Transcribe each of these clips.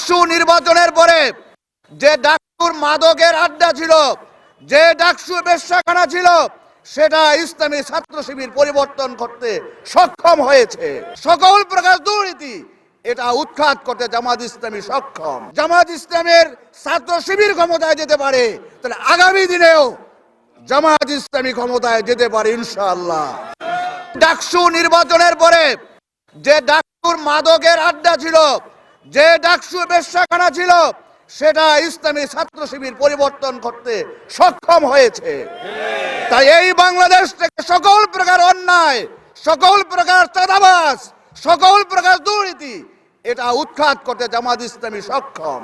ডাকসু নির্বাচনের পরে যে ডাকসুর মাদকের আড্ডা ছিল, যে ডাকসু বেশ্যাখানা ছিল, সেটা ইসলামী ছাত্র শিবির পরিবর্তন করতে সক্ষম হয়েছে। সকল প্রকার দুর্নীতি, এটা উৎখাত করতে জামাত ইসলামী সক্ষম। জামাত ইসলামের ছাত্র শিবির ক্ষমতায় যেতে পারে, তাহলে আগামী দিনেও জামাত ইসলামী ক্ষমতায় যেতে পারে ইনশাআল্লাহ। ডাকসু নির্বাচনের পরে যে ডাকসুর মাদকের আড্ডা ছিল যে ডাকসু বেশ্যাখানা ছিল, সেটা ইসলামী ছাত্র শিবির পরিবর্তন করতে সক্ষম হয়েছে। তাই এই বাংলাদেশ থেকে সকল প্রকার অন্যায়, সকল প্রকার চাঁদাবাস সকল প্রকার দুর্নীতি, এটা উৎখাত করতে জামাত ইসলামী সক্ষম।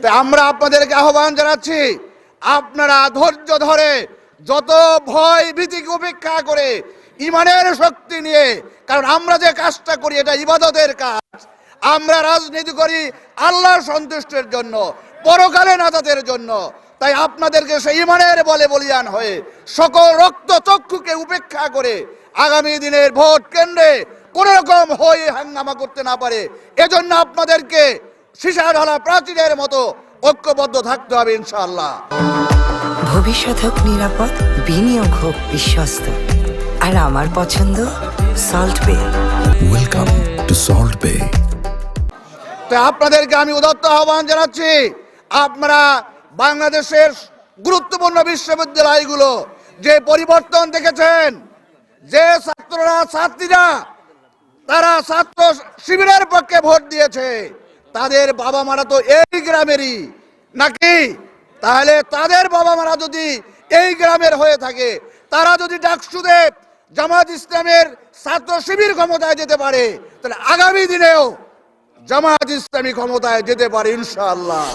তাই আমরা আপনাদেরকে আহ্বান জানাচ্ছি, আপনারা ধৈর্য ধরে যত ভয় ভীতিকে উপেক্ষা করে ইমানের শক্তি নিয়ে, কারণ আমরা যে কাজটা করি, এটা ইবাদতের কাজ। আমরা রাজনীতি করি আল্লাহর সন্তুষ্টের জন্য পরকালে নাজাতের জন্য। তাই আপনাদেরকে সেই ইমানের বলে বলিয়ান হয়ে সকল রক্ত চক্ষুকে উপেক্ষা করে আগামী দিনের ভোট কেন্দ্রে কোন রকম হয়ে হাঙ্গামা করতে না পারে। এজন্য আপনাদেরকে সীসা ঢালা প্রাচীরের মতো ঐক্যবদ্ধ থাকতে হবে ইনশাআল্লাহ। ভবিষ্যৎ হোক নিরাপদ বিনিয়োগ হোক বিশ্বস্ত। আর আমার পছন্দ সল্ট বে Welcome to Salt Bay. তো আপনাদেরকে আমি উদত্ত আহ্বান জানাচ্ছি। আপনারা বাংলাদেশের গুরুত্বপূর্ণ বিশ্ববিদ্যালয়গুলো যে পরিবর্তন দেখেছেন, যে ছাত্ররা, ছাত্রীরা, তারা ছাত্র শিবিরের পক্ষে ভোট দিয়েছে, তাদের বাবা মারা তো এই গ্রামেরই। নাকি? তাহলে তাদের বাবা মারা যদি এই গ্রামের হয়ে থাকে, তারা যদি ডাকসুদেব জামাত ইসলামের ছাত্র শিবির ক্ষমতায় যেতে পারে, তাহলে আগামী দিনেও জামাত ইসলামী ক্ষমতায় যেতে পারে ইনশাআল্লাহ।